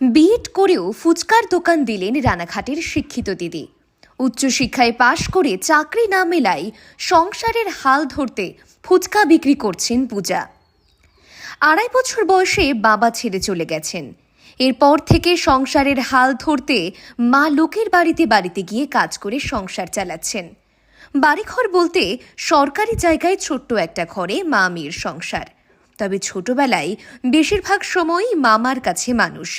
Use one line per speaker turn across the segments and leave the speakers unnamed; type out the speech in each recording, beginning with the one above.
B Ed করেও ফুচকার দোকান দিলেন রানাঘাটের শিক্ষিত দিদি। উচ্চশিক্ষায় পাশ করে চাকরি না মেলায় সংসারের হাল ধরতে ফুচকা বিক্রি করছেন পূজা। আড়াই বছর বয়সে বাবা ছেড়ে চলে গেছেন। এরপর থেকে সংসারের হাল ধরতে মা লোকের বাড়িতে বাড়িতে গিয়ে কাজ করে সংসার চালাচ্ছেন। বাড়িঘর বলতে সরকারি জায়গায় ছোট্ট একটা ঘরে মা মেয়ের সংসার। তবে ছোটবেলায় বেশিরভাগ সময়ই মামার কাছে মানুষ।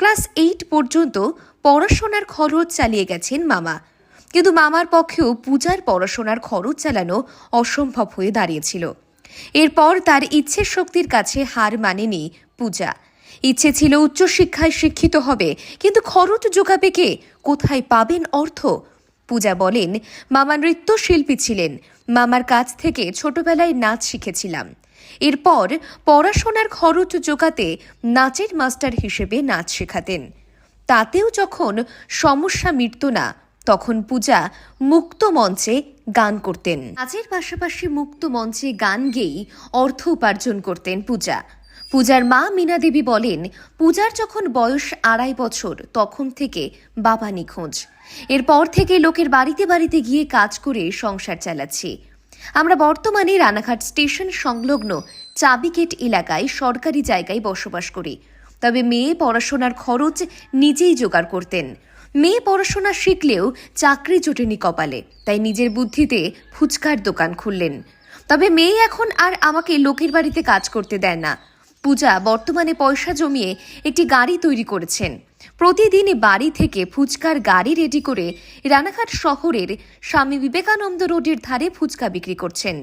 ক্লাস এইট পর্যন্ত পড়াশোনার খরচ চালিয়ে গেছেন মামা। কিন্তু মামার পক্ষেও পূজার পড়াশোনার খরচ চালানো অসম্ভব হয়ে দাঁড়িয়েছিল। এরপর তার ইচ্ছে শক্তির কাছে হার মানেনি পূজা। ইচ্ছে ছিল উচ্চশিক্ষায় শিক্ষিত হবে, কিন্তু খরচ জোগাবে কে? কোথায় পাবেন অর্থ? পূজা বলেন, মামা নৃত্যশিল্পী ছিলেন। মামার কাছ থেকে ছোটবেলায় নাচ শিখেছিলাম। এরপর পড়াশোনার খরচ জোগাতে নাচের মাস্টার হিসেবে নাচ শেখাতেন। তাতেও যখন সমস্যা মিটত না, তখন পূজা মুক্ত মঞ্চে গান করতেন। নাচের পাশাপাশি মুক্ত মঞ্চে গান গেয়েই অর্থ উপার্জন করতেন পূজা। পূজার মা মীনা দেবী বলেন, পূজার যখন বয়স আড়াই বছর, তখন থেকে বাবা নিখোঁজ। এরপর থেকে লোকের বাড়িতে বাড়িতে গিয়ে কাজ করে সংসার চালাচ্ছি। আমরা বর্তমানে রানাঘাট স্টেশন সংলগ্ন চাবিকেট এলাকায় সরকারি জায়গায় বসবাস করি। তবে মেয়ে পড়াশোনার খরচ নিজেই জোগাড় করতেন। মেয়ে পড়াশোনা শিখলেও চাকরি জোটেনি কপালে, তাই নিজের বুদ্ধিতে ফুচকার দোকান খুললেন। তবে মেয়ে এখন আর আমাকে লোকের বাড়িতে কাজ করতে দেয় না। পূজা বর্তমানে পয়সা জমিয়ে একটি গাড়ি তৈরি করেছেন। প্রতিদিন বাড়ি থেকে ফুচকার গাড়ি রেডি করে রানাঘাট শহরের স্বামী বিবেকানন্দ রোডের ধারে ফুচকা বিক্রি করছেন।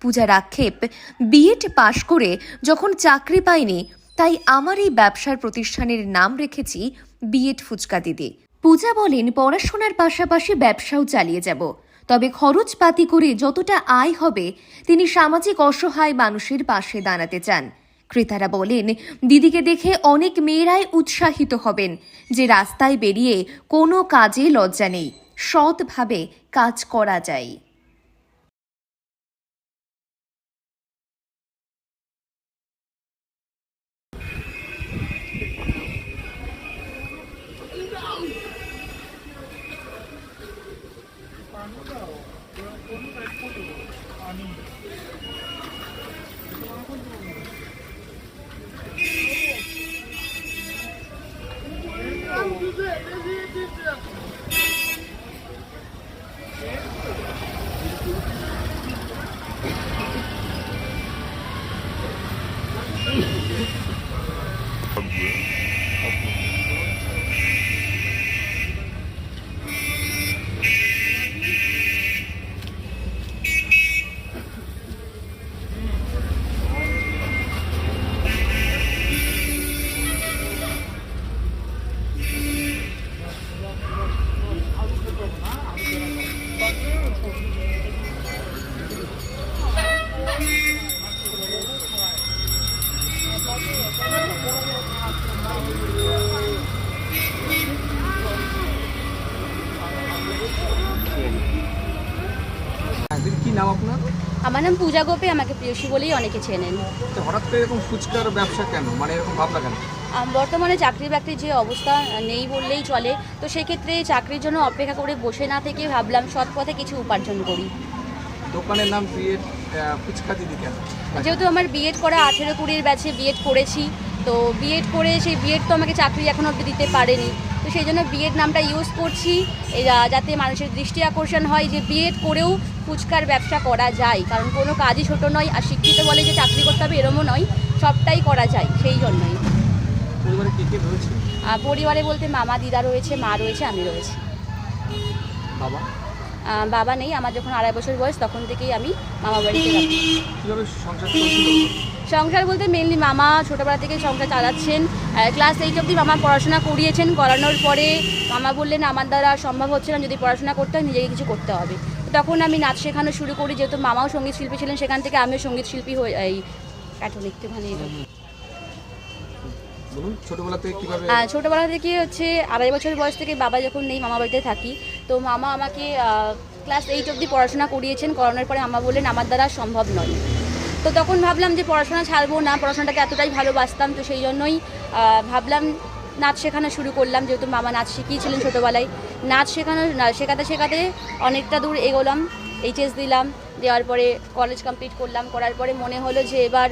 পূজার আক্ষেপ, বিএড পাশ করে যখন চাকরি পাইনি, তাই আমার এই ব্যবসার প্রতিষ্ঠানের নাম রেখেছি বিএড ফুচকা দিদি। পূজা বলেন, পড়াশোনার পাশাপাশি ব্যবসাও চালিয়ে যাব। তবে খরচপাতি করে যতটা আয় হবে, তিনি সামাজিক অসহায় মানুষের পাশে দাঁড়াতে চান। ক্রেতারা বলেন, দিদিকে দেখে অনেক মেয়েরাই উৎসাহিত হবেন। যে রাস্তায় বেরিয়ে কোনো কাজে লজ্জা নেই। সৎভাবে কাজ করা যায়।
হ্যাঁ, নাম আপনার?
আমার নাম পূজা গোপে আমাকে প্রিয়সী বলেই অনেকে চেনেন।
তো হঠাৎ করে এরকম ফুচকার ব্যবসা কেন? মানে এরকম ভাবনা কেন?
আম, বর্তমানে চাকরি বাকরির যে অবস্থা নেই বললেই চলে। তো সেক্ষেত্রে চাকরির জন্য অপেক্ষা করে বসে না থেকে ভাবলাম সৎ পথে কিছু উপার্জন করি।
দোকানের নাম ফুচকা দিদি কেন?
যেহেতু আমার বিএড করা আঠেরো কুড়ির ব্যাচে বিএড করেছি তো বিএড করে সেই বিএড তো আমাকে চাকরি এখনও অব্দি দিতে পারেনি। সেই জন্য বিএড নামটা ইউজ করছি। যাতে মানুষের দৃষ্টি আকর্ষণ হয় যে বিএড করেও ফুচকার ব্যবসা করা যায়। কারণ কোনো কাজই ছোট নয় আর শিক্ষিত বলে যে চাকরি করতে হবে এরমও নয় সবটাই করা যায় সেই জন্যই।
পরিবারে
বলতে মামা দিদা রয়েছে মা রয়েছে আমি রয়েছি।
বাবা?
বাবা নেই আমার যখন আড়াই বছর বয়স তখন থেকেই আমি মামা বাড়িতে
সংসার
বলতে মেনলি মামা ছোটোবেলা থেকে সংসার চালাচ্ছেন। ক্লাস এইট অবধি মামা পড়াশোনা করিয়েছেন। করানোর পরে মামা বললেন আমার দ্বারা সম্ভব হচ্ছে না যদি পড়াশোনা করতে হয় নিজেকে কিছু করতে হবে। তখন আমি নাচ শেখানো শুরু করি যেহেতু মামাও সংগীত শিল্পী ছিলেন সেখান থেকে আমিও সংগীত শিল্পী হয়ে এই কাঠুন একটুখানি
ছোটবেলা থেকে
ছোটোবেলা থেকে হচ্ছে আড়াই বছর বয়স থেকে বাবা যখন নেই মামা বাড়িতে থাকি। তো মামা আমাকে ক্লাস এইট অবধি পড়াশোনা করিয়েছেন। করানোর পরে মামা বললেন আমার দ্বারা সম্ভব নয়। তো তখন ভাবলাম যে পড়াশোনা ছাড়বো না, পড়াশোনাটাকে এতটাই ভালোবাসতাম, তো সেই জন্যই ভাবলাম নাচ শেখানো শুরু করলাম, যেহেতু মামা নাচ শিখিয়েছিলেন ছোটোবেলায়। নাচ শেখানো শেখাতে শেখাতে অনেকটা দূর এগোলাম এইচএস দিলাম দেওয়ার পরে কলেজ কমপ্লিট করলাম, করার পরে মনে হলো যে এবার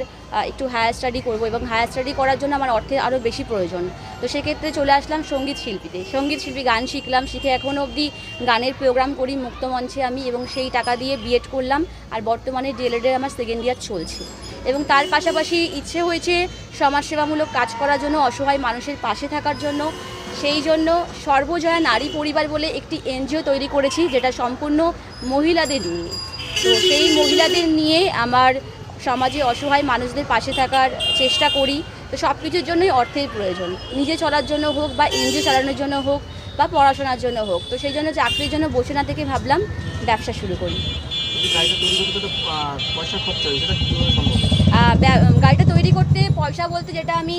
একটু হায়ার স্টাডি করব এবং হায়ার স্টাডি করার জন্য আমার অর্থের আরও বেশি প্রয়োজন। তো সেক্ষেত্রে চলে আসলাম সংগীত শিল্পীতে। সংগীত শিল্পী গান শিখলাম, শিখে এখনও অবধি গানের প্রোগ্রাম করি মুক্তমঞ্চে আমি এবং সেই টাকা দিয়ে বিএড করলাম আর বর্তমানে ডিএলএডের আমার সেকেন্ড ইয়ার চলছে। এবং তার পাশাপাশি ইচ্ছে হয়েছে সমাজসেবামূলক কাজ করার জন্য, অসহায় মানুষের পাশে থাকার জন্য। সেই জন্য সর্বজয়া নারী পরিবার বলে একটি এনজিও তৈরি করেছি, যেটা সম্পূর্ণ মহিলাদের নিয়ে। তো সেই মহিলাদের নিয়ে আমার সমাজে অসহায় মানুষদের পাশে থাকার চেষ্টা করি। তো সব কিছুর জন্যই অর্থের প্রয়োজন। নিজে চলার জন্য হোক বা এনজিও চালানোর জন্য হোক বা পড়াশোনার জন্য হোক। তো সেই জন্য চাকরির জন্য বসে না থেকে ভাবলাম ব্যবসা শুরু করি।
গাড়িটা তৈরি করতে পয়সা
বলতে যেটা আমি